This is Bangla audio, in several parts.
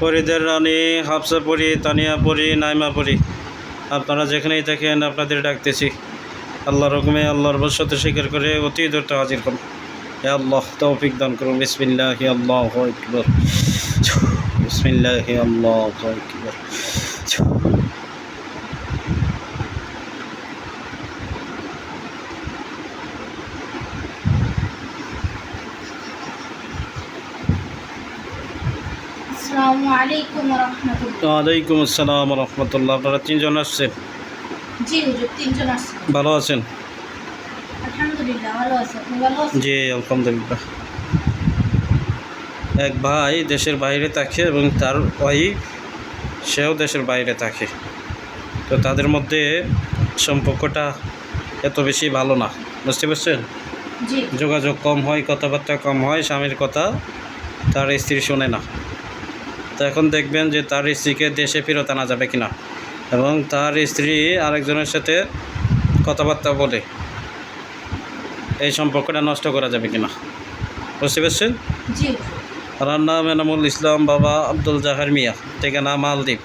পরিদের রানী, হাফসা পরি, তানিয়া পরি, নাইমা পরি। আপনারা যেখানেই থাকেন, আপনাদের ডাকতেছি। আল্লাহর রকমে আল্লাহর বসতে স্বীকার করে অতি দ্রুত হাজির করুন হে আল্লাহ তৌফিক দান করুন। বিসমিল্লাহ, আল্লাহ আকবর। বিসমিল্লাহ, আল্লাহ আসসালামু আলাইকুম রহমতুল্লাহ ওয়ালাইকুম আসসালাম রহমতুল্লাহ। আপনারা তিনজন আসছেন? ভালো আছেন? জি আলহামদুলিল্লাহ। এক ভাই দেশের বাইরে থাকে এবং তার ওয়াইফ সেও দেশের বাইরে থাকে। তো তাদের মধ্যে সম্পর্কটা এত বেশি ভালো না। বুঝতে পারছেন? যোগাযোগ কম হয় কথাবার্তা কম হয় স্বামীর কথা তার স্ত্রী শোনে না। তো এখন দেখবেন যে তার স্ত্রীকে দেশে ফেরত আনা যাবে কিনা। এবং তার স্ত্রী আরেকজনের সাথে কথাবার্তা বলে এই সম্পর্কটা নষ্ট করা যাবে কিনা। বুঝতে পারছেন? ওনার নাম এনামুল ইসলাম বাবা আব্দুল জাহার মিয়া ঠিকানা মালদ্বীপ।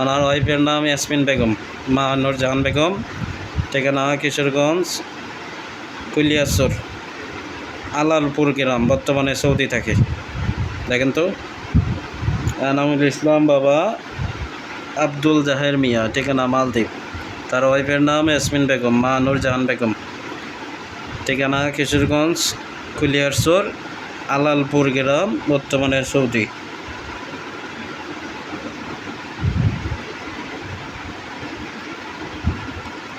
ওনার ওয়াইফের নাম ইয়াসমিন বেগম মা জাহান বেগম ঠিকানা কিশোরগঞ্জ কুলিয়াসর আলালপুর গ্রাম বর্তমানে সৌদি থাকে। দেখেন তো? এনামুল ইসলাম বাবা আব্দুল জাহের মিয়া, ঠিকানা মালদ্বীপ। তার ওয়াইফের নাম ইয়াসমিন বেগম, মা জাহান বেগম। ঠিকানা কিশোরগঞ্জ কুলিয়ারসর আলালপুর গ্রাম, বর্তমানে সৌদি।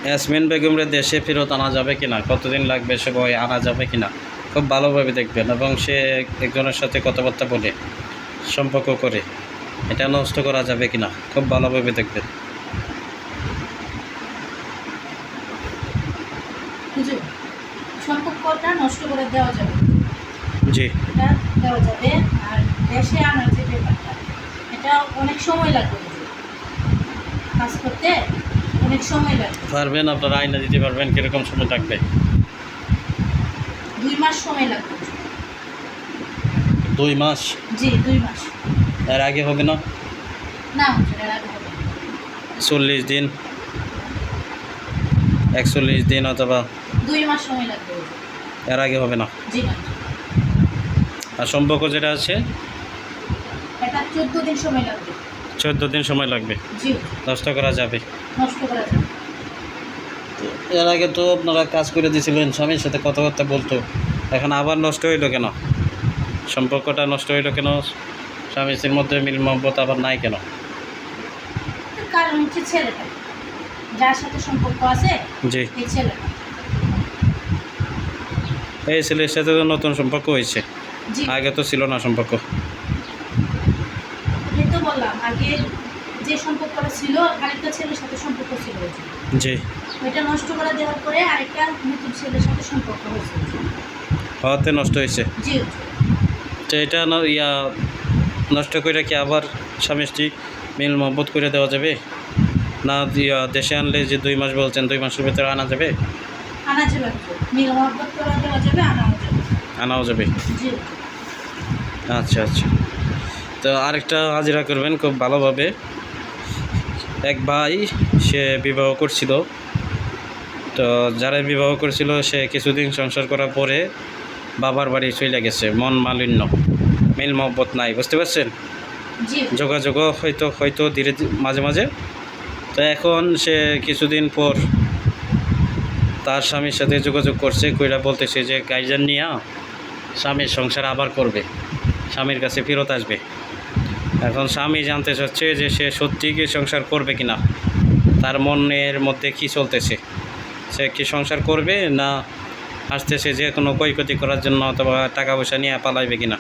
ইয়াসমিন বেগমরে দেশে ফেরত আনা যাবে কিনা, কতদিন লাগবে সে আনা যাবে কিনা, খুব ভালোভাবে দেখবেন এবং সে একজনের সাথে কথাবার্তা বলে। সম্পর্ক করে এটা নষ্ট করা যাবে কিনা? খুব ভালোভাবে দেখবেন। সম্পর্কটা নষ্ট করে দেওয়া যাবে। জি। দেওয়া যাবে আর দেশে আনার যে ব্যাপারটা এটা অনেক সময় লাগবে। কাজ করতে অনেক সময় লাগবে। পারবেন আপনারা আইনা দিতে পারবেন কীরকম সময় থাকবে দুই মাস সময় লাগবে। দুই মাস? জি দুই মাস। এর আগে হবে না? না এর আগে হবে। চল্লিশ দিন। একচল্লিশ দিন অথবা দুই মাস সময় লাগবে এর আগে হবে না? জি না আর সম্পর্ক যেটা আছে? এটা চোদ্দ দিন সময় লাগবে। চোদ্দ দিন সময় লাগবে? জি। নষ্ট করা যাবে? নষ্ট করা যাবে। এর আগে তো আপনারা কাজ করে দিয়েছিলেন স্বামীর সাথে কথাবার্তা বলতো। এখন আবার নষ্ট হইল কেন? সম্পর্কটা নষ্ট হইল কেন? স্বামী স্ত্রীর মধ্যে মিল মহব্বত আবার নাই কেন? কারণ হচ্ছে ছেলেটা। যার সাথে সম্পর্ক আছে জি। এই ছেলেটা। এই ছেলের সাথে তো নতুন সম্পর্ক হয়েছে। আগে তো ছিল না সম্পর্ক। এই তো বললাম আগে যে সম্পর্কটা ছিল আরেকটা ছেলের সাথে সম্পর্ক ছিল। জি। ওইটা নষ্ট করে দেওয়ার পরে আরেকটা নতুন ছেলের সাথে সম্পর্ক হয়েছে। হওয়াতে নষ্ট হয়েছে। জি। তো এটা ন- ইয়া নষ্ট করে কি আবার স্বামী স্ত্রী মিল মহব্বত করে দেওয়া যাবে? না ইয়া দেশে আনলে যে দুই মাস বলছেন দুই মাসের ভিতরে আনা যাবে? আনা যাবে মিল মহব্বত করে দেওয়া যাবে আনাও যাবে। আনাও যাবে? আচ্ছা আচ্ছা। তো আরেকটা হাজিরা করবেন খুব ভালোভাবে। এক ভাই সে বিবাহ করছিল। তো যারা বিবাহ করছিল সে কিছুদিন সংসার করার পরে বাবার বাড়ি চলে গেছে মন মালিন্য মিল মহব্বত নাই বুঝতে পারছেন? জি। যোগাযোগও হয়তো হয়তো ধীরে ধীরে মাঝে মাঝে। তো এখন সে কিছুদিন পর তার স্বামীর সাথে যোগাযোগ করছে কইরা বলতেছে যে গাইজান নিয়া স্বামীর সংসার আবার করবে স্বামীর কাছে ফেরত আসবে। এখন স্বামী জানতে চাচ্ছে যে সে সত্যি কি সংসার করবে কিনা তার মনের মধ্যে কি চলতেছে? সে কি সংসার করবে না আসতেছে যে কোনো ক্ষয়ক্ষতি করার জন্য অথবা টাকা পয়সা নিয়ে পালাইবে কিনা।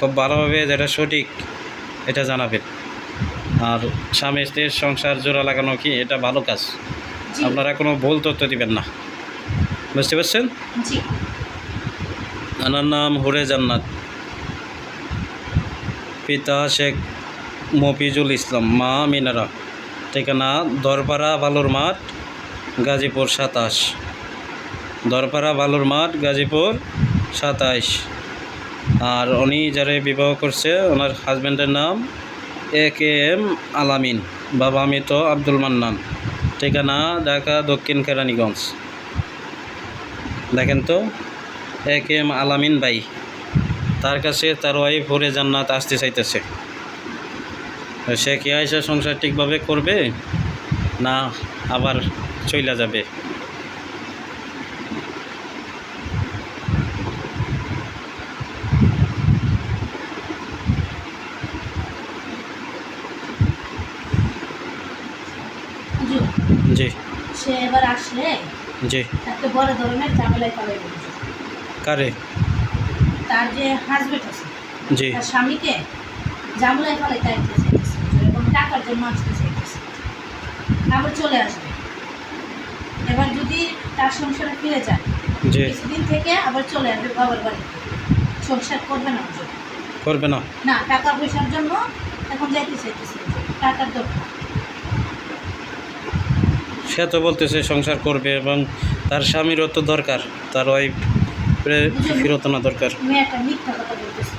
খুব ভালোভাবে যেটা সঠিক এটা জানাবেন আর স্বামী স্ত্রীর সংসার জোড়া লাগানো কি এটা ভালো কাজ? আপনারা কোনো ভুল তথ্য দিবেন না। বুঝতে পারছেন? জি। ওনার নাম হুরে জান্নাত। পিতা শেখ মফিজুল ইসলাম মা মিনারা। ঠিকানা দরপাড়া বালুর মাঠ গাজীপুর সাতাশ। দরপাড়া, বালুর মাঠ, গাজীপুর, সাতাইশ। আর উনি যারা বিবাহ করছে, ওনার হাজব্যান্ডের নাম এ কে এম আলামিন। বাবা মৃত আব্দুল মান্নান। ঠিকানা ঢাকা দক্ষিণ কেরানীগঞ্জ। দেখেন তো, এ কে এম আলামিন ভাই, তার কাছে তার ওয়াইফ ভরে জান্নাত আসতে চাইতেছে। সে কি আয়সা সংসার ঠিকভাবে করবে, না আবার চইলা যাবে হুজুর, জি সে এবার আসলে জি। একটা বড় ধরনের ঝামেলায় পালাই হুজুর। কারে? তার যে হাজবেন্ড আছে জি। তার স্বামীকে ঝামেলায় চাইতে চাইতেছে। এবং টাকার জন্য আসতে চাইতেছে। আবার চলে আসবে। এবার যদি তার সংসারে ফিরে যায় জি। কিছুদিন থেকে আবার চলে আসবে বাবার বাড়িতে। সংসার করবে না করবে না। না টাকা পয়সার জন্য এখন যাইতে চাইতেছে। টাকার দরকার। সে তো বলতেছে সংসার করবে এবং তার স্বামীরও তো দরকার তার ওয়াইফ ফিরত না দরকার। মিথ্যা কথা বলতেছে।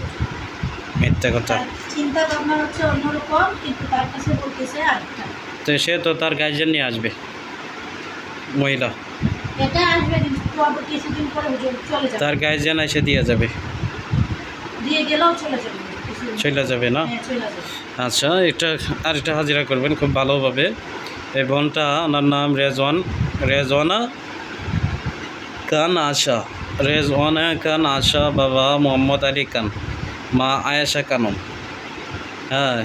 মিথ্যা কথা। তার চিন্তা ভাবনা হচ্ছে অন্যরকম কিন্তু তার কাছে বলতেছে আরেকটা। তো সে তো তার গার্জেন নিয়ে আসবে মহিলা। এটা আসবে কিছুদিন পরে চলে যাবে। তার গার্জেন এসে দিয়ে যাবে। দিয়ে গেলেও চলে যাবে। চলে যাবে না? হ্যাঁ চলে যাবে। আচ্ছা এটা হাজিরা করবেন খুব ভালোভাবে। এই বোনটা ওনার নাম রেজওয়ান রেজওয়ানা কান আশা রেজওয়ানা কান আশা বাবা মোহাম্মদ আলী খান মা আয়েশা কানম হ্যাঁ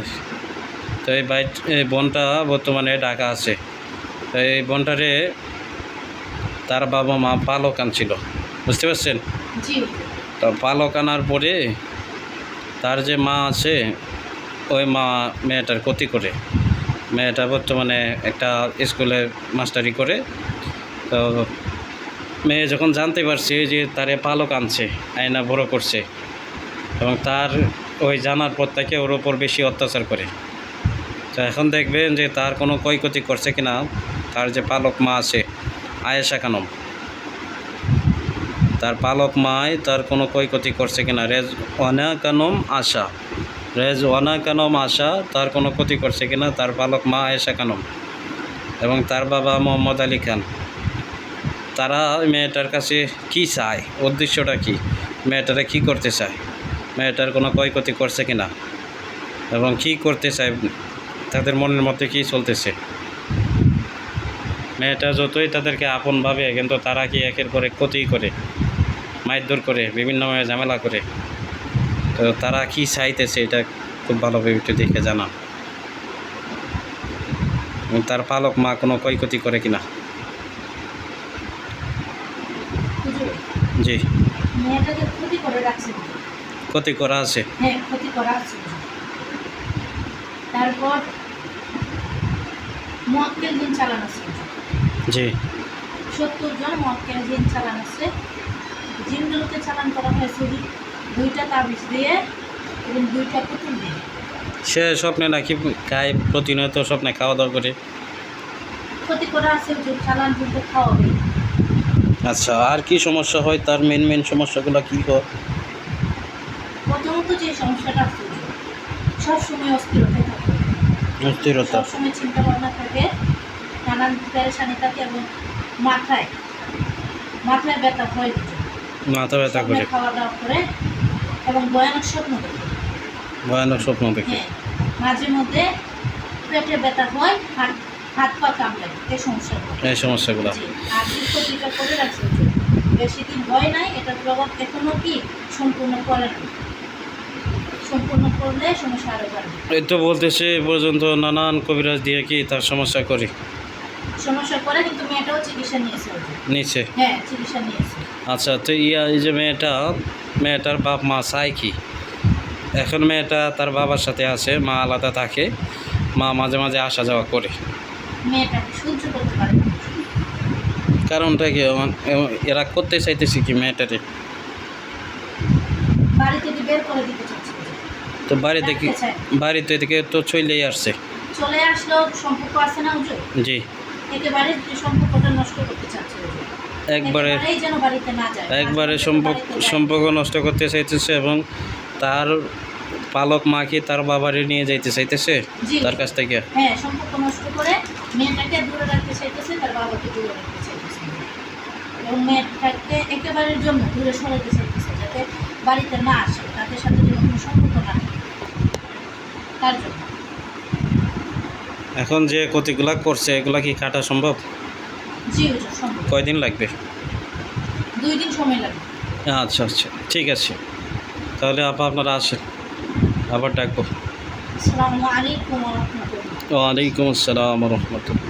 তো এই বাইট এই বোনটা বর্তমানে ঢাকা আছে। তো এই বোনটারে তার বাবা মা পালক আনছিল বুঝতে পারছেন। তো পালক আনার পরে তার যে মা আছে ওই মা মেয়েটার ক্ষতি করে। মেয়েটা বর্তমানে একটা স্কুলে মাস্টারি করে। তো মেয়ে যখন জানতে পারছে যে তারে পালক আনছে, আয়না বড় করছে এবং তার ওই জানার পর থেকে ওর ওপর বেশি অত্যাচার করে। তো এখন দেখবেন যে তার কোনো ক্ষয়ক্ষতি করছে কিনা তার যে পালক মা আছে, আয়েশা খানম, তার পালক মায় তার কোনো ক্ষয়ক্ষতি করছে কিনা রেজ ওয়ানা কানম আশা। রেজ ওয়ানা কানম আশা তার কোনো ক্ষতি করছে কিনা? তার পালক মা আয়েশা কানম এবং তার বাবা মোহাম্মদ আলী খান। তারা মেয়েটার কাছে কি চায়? উদ্দেশ্যটা কি? মেয়েটারা কি করতে চায়? মেয়েটার কোনো ক্ষয়ক্ষতি করছে কিনা? এবং কি করতে চায়? তাদের মনের মধ্যে কি চলতেছে? মেয়েটা যতই তাদেরকে আপন ভাবে, কিন্তু তারা কি একের পরে ক্ষতি করে? মারধর করে বিভিন্নভাবে ঝামেলা করে? তো তারা কি চাইতেছে এটা খুব ভালোভাবে একটু দেখে জানা তার পালক মা কোনো ক্ষয়ক্ষতি করে কিনা? জি। ক্ষতি করে আছে? হ্যাঁ ক্ষতি করা আছে। তারপর দিন চালান আছে। জি। সত্তর জন মক্কেল দিন চালান আছে। জিনগুলোকে চালান করা হয়েছে। দুইটা তাবিজ দিয়ে এবং দুইটা পুতুল দিয়ে। সে স্বপ্নে নাকি খায় প্রতিনিয়ত স্বপ্নে খাওয়া দাওয়া করে? ক্ষতি করা আছে চালান কিন্তু খাওয়াবে। আচ্ছা আর কি সমস্যা হয়? তার মেন মেন সমস্যাগুলো কী হয়? প্রথমত যে সমস্যাটা আছে হুজুর, সবসময় অস্থিরতায় থাকে। অস্থিরতা। সবসময় চিন্তা ভাবনা থাকে নানান পেরেশানি থাকে এবং মাথায় মাথায় ব্যথা হয়। মাথা ব্যথা করে। খাওয়া দাওয়া করে এবং ভয়ানক স্বপ্ন দেখে। ভয়ানক স্বপ্ন দেখে। হ্যাঁ মাঝে মধ্যে পেটে ব্যথা হয় হাত হাত পা কামড়ায় এই সমস্যা। এই সমস্যাগুলো। আর দুঃখটিটা করে রাখছে বেশি দিন হয় নাই এটার প্রভাব এখনও কি সম্পূর্ণ করে না। সম্পূর্ণ করলে সমস্যা আরও বাড়বে। এই তো বলতেছে এ পর্যন্ত নানান কবিরাজ দিয়ে কি তার সমস্যা করে? সমস্যা করে কিন্তু মেয়েটাও চিকিৎসা নিয়েছে? হ্যাঁ চিকিৎসা নিয়েছে। আচ্ছা তো ইয়া এই যে মেয়েটা মেয়েটার বাপ মা চায় কি? এখন মেয়েটা তার বাবার সাথে আছে মা আলাদা থাকে মা মাঝে মাঝে আসা যাওয়া করে। কারণটা কি? এরা করতে চাইতেছি কি মেয়েটারে। তো। বাড়ি থেকে বাড়িতে থেকে তো চলেই আসছে। চলে আসলেও সম্পর্ক আছে না জি। একেবারে সম্পর্কটা নষ্ট করতে চাচ্ছে। একবারে একবারে সম্পর্ক সম্পর্ক নষ্ট করতে চাইতেছে এবং তার পালক মাকে তার বাবারে নিয়ে যাইতে চাইতেছে তার কাছ থেকে। হ্যাঁ সম্পর্ক নষ্ট করে মেয়েটাকে দূরে রাখতে চাইতেছে তার বাবাকে দূরে রাখতে চাইতেছে। এবং মেয়েটাকে একেবারের জন্য দূরে সরাতে চাইতেছে যাতে বাড়িতে না আসে তাদের সাথে যেন কোনো সম্পর্ক না তার জন্য। এখন যে ক্ষতিগুলা করছে এগুলা কি কাটা সম্ভব? জি হুজুর সম্ভব কয়দিন লাগবে? দুই দিন সময় লাগবে। আচ্ছা আচ্ছা ঠিক আছে। তাহলে আপা আপনারা আসেন। আবার ডাকবো। আসসালামু আলাইকুম ওয়া রাহমাতুল্লাহ। ওয়ালাইকুম আসসালাম রহমতুল্লাহ।